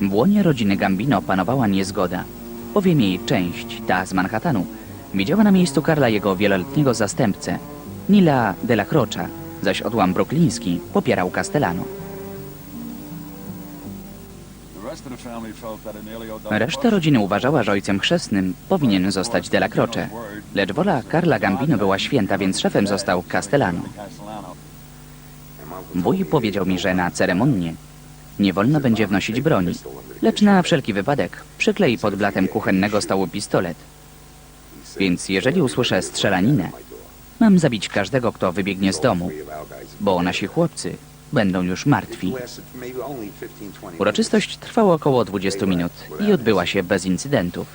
W łonie rodziny Gambino panowała niezgoda, bowiem jej część, ta z Manhattanu, widziała na miejscu Karla jego wieloletniego zastępcę, Nila de la Crocha, zaś odłam brukliński popierał Castellano. Reszta rodziny uważała, że ojcem chrzestnym powinien zostać de la Croce, lecz wola Karla Gambino była święta, więc szefem został Castellano. Wuj powiedział mi, że na ceremonię nie wolno będzie wnosić broni, lecz na wszelki wypadek przyklei pod blatem kuchennego stołu pistolet. Więc jeżeli usłyszę strzelaninę, mam zabić każdego, kto wybiegnie z domu, bo nasi chłopcy będą już martwi. Uroczystość trwała około 20 minut i odbyła się bez incydentów.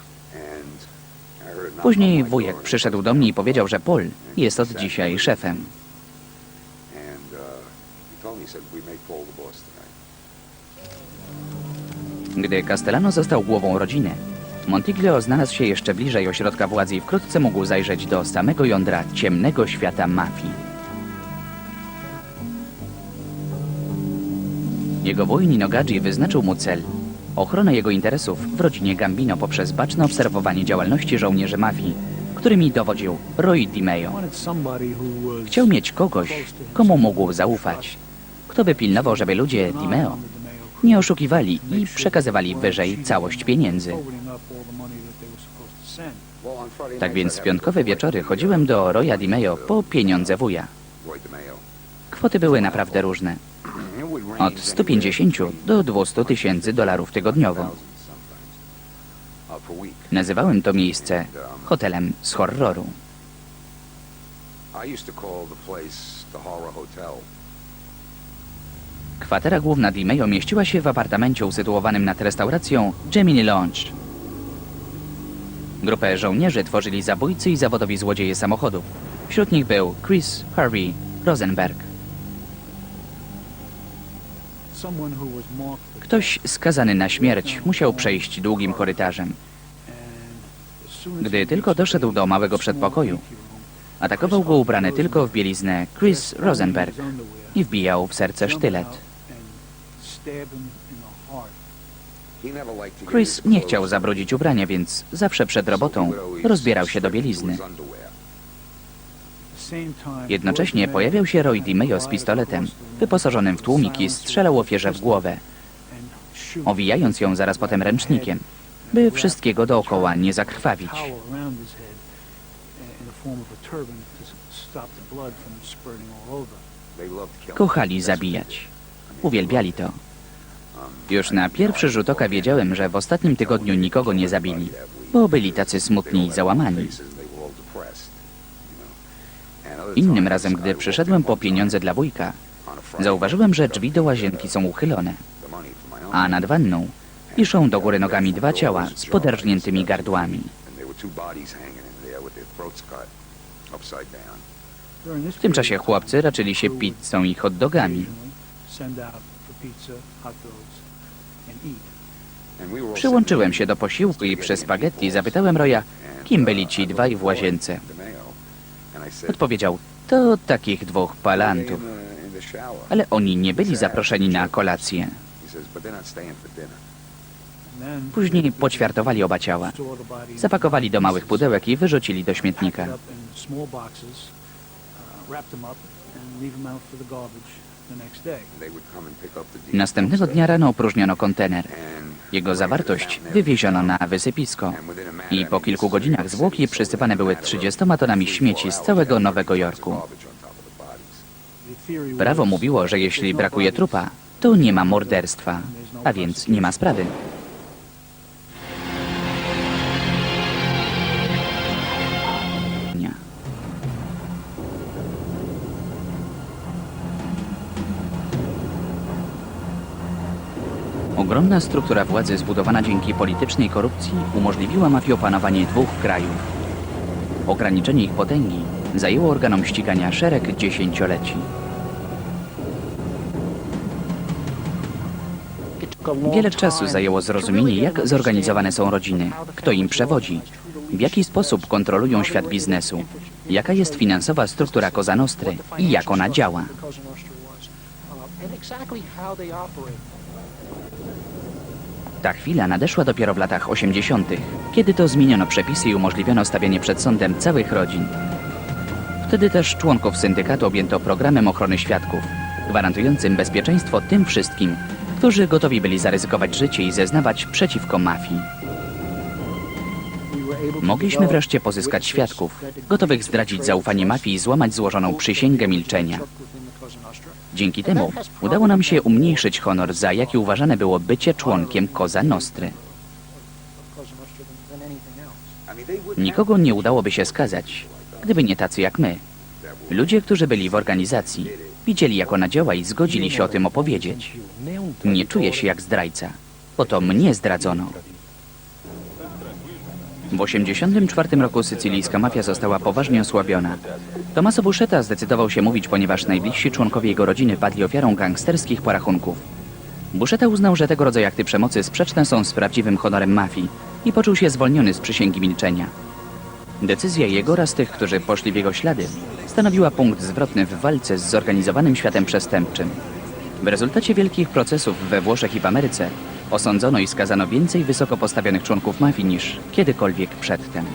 Później wujek przyszedł do mnie i powiedział, że Paul jest od dzisiaj szefem. Gdy Castellano został głową rodziny, Montiglio znalazł się jeszcze bliżej ośrodka władzy i wkrótce mógł zajrzeć do samego jądra ciemnego świata mafii. Jego wuj Nino Gadzi wyznaczył mu cel ochronę jego interesów w rodzinie Gambino poprzez baczne obserwowanie działalności żołnierzy mafii, którymi dowodził Roy DiMeo. Chciał mieć kogoś, komu mógł zaufać, kto by pilnował, żeby ludzie DiMeo nie oszukiwali i przekazywali wyżej całość pieniędzy. Tak więc w piątkowe wieczory chodziłem do Roya DiMeo po pieniądze wuja. Kwoty były naprawdę różne. Od 150 do 200 tysięcy dolarów tygodniowo. Nazywałem to miejsce hotelem z horroru. I used to call the place the Horror Hotel. Kwatera główna DiMeo mieściła się w apartamencie usytuowanym nad restauracją Gemini Lounge. Grupę żołnierzy tworzyli zabójcy i zawodowi złodzieje samochodów. Wśród nich był Chris Harvey Rosenberg. Ktoś skazany na śmierć musiał przejść długim korytarzem. Gdy tylko doszedł do małego przedpokoju, atakował go ubrany tylko w bieliznę Chris Rosenberg i wbijał w serce sztylet. Chris nie chciał zabrudzić ubrania, więc zawsze przed robotą rozbierał się do bielizny. Jednocześnie pojawiał się Roy DiMeo z pistoletem, wyposażonym w tłumik i strzelał ofierze w głowę, owijając ją zaraz potem ręcznikiem, by wszystkiego dookoła nie zakrwawić. Kochali zabijać. Uwielbiali to. Już na pierwszy rzut oka wiedziałem, że w ostatnim tygodniu nikogo nie zabili, bo byli tacy smutni i załamani. Innym razem, gdy przyszedłem po pieniądze dla wujka, zauważyłem, że drzwi do łazienki są uchylone, a nad wanną wiszą do góry nogami dwa ciała z poderżniętymi gardłami. W tym czasie chłopcy raczyli się pizzą i hot dogami. Przyłączyłem się do posiłku i przy spaghetti zapytałem Roya, kim byli ci dwaj w łazience. Odpowiedział, to takich dwóch palantów. Ale oni nie byli zaproszeni na kolację. Później poćwiartowali oba ciała. Zapakowali do małych pudełek i wyrzucili do śmietnika. Następnego dnia rano opróżniono kontener. Jego zawartość wywieziono na wysypisko. I po kilku godzinach zwłoki przysypane były 30 tonami śmieci z całego Nowego Jorku. Prawo mówiło, że jeśli brakuje trupa, to nie ma morderstwa, a więc nie ma sprawy. Ogromna struktura władzy zbudowana dzięki politycznej korupcji umożliwiła mafii opanowanie dwóch krajów. Ograniczenie ich potęgi zajęło organom ścigania szereg dziesięcioleci. Wiele czasu zajęło zrozumienie, jak zorganizowane są rodziny, kto im przewodzi, w jaki sposób kontrolują świat biznesu, jaka jest finansowa struktura Cosa Nostry i jak ona działa. Ta chwila nadeszła dopiero w latach 80., kiedy to zmieniono przepisy i umożliwiono stawianie przed sądem całych rodzin. Wtedy też członków syndykatu objęto programem ochrony świadków, gwarantującym bezpieczeństwo tym wszystkim, którzy gotowi byli zaryzykować życie i zeznawać przeciwko mafii. Mogliśmy wreszcie pozyskać świadków, gotowych zdradzić zaufanie mafii i złamać złożoną przysięgę milczenia. Dzięki temu udało nam się umniejszyć honor, za jaki uważane było bycie członkiem Koza Nostry. Nikogo nie udałoby się skazać, gdyby nie tacy jak my. Ludzie, którzy byli w organizacji, widzieli jako na dzieła i zgodzili się o tym opowiedzieć. Nie czuję się jak zdrajca, bo to mnie zdradzono. W 1984 roku sycylijska mafia została poważnie osłabiona. Tomaso Buscetta zdecydował się mówić, ponieważ najbliżsi członkowie jego rodziny padli ofiarą gangsterskich porachunków. Buscetta uznał, że tego rodzaju akty przemocy sprzeczne są z prawdziwym honorem mafii i poczuł się zwolniony z przysięgi milczenia. Decyzja jego oraz tych, którzy poszli w jego ślady, stanowiła punkt zwrotny w walce z zorganizowanym światem przestępczym. W rezultacie wielkich procesów we Włoszech i w Ameryce osądzono i skazano więcej wysoko postawionych członków mafii niż kiedykolwiek przedtem.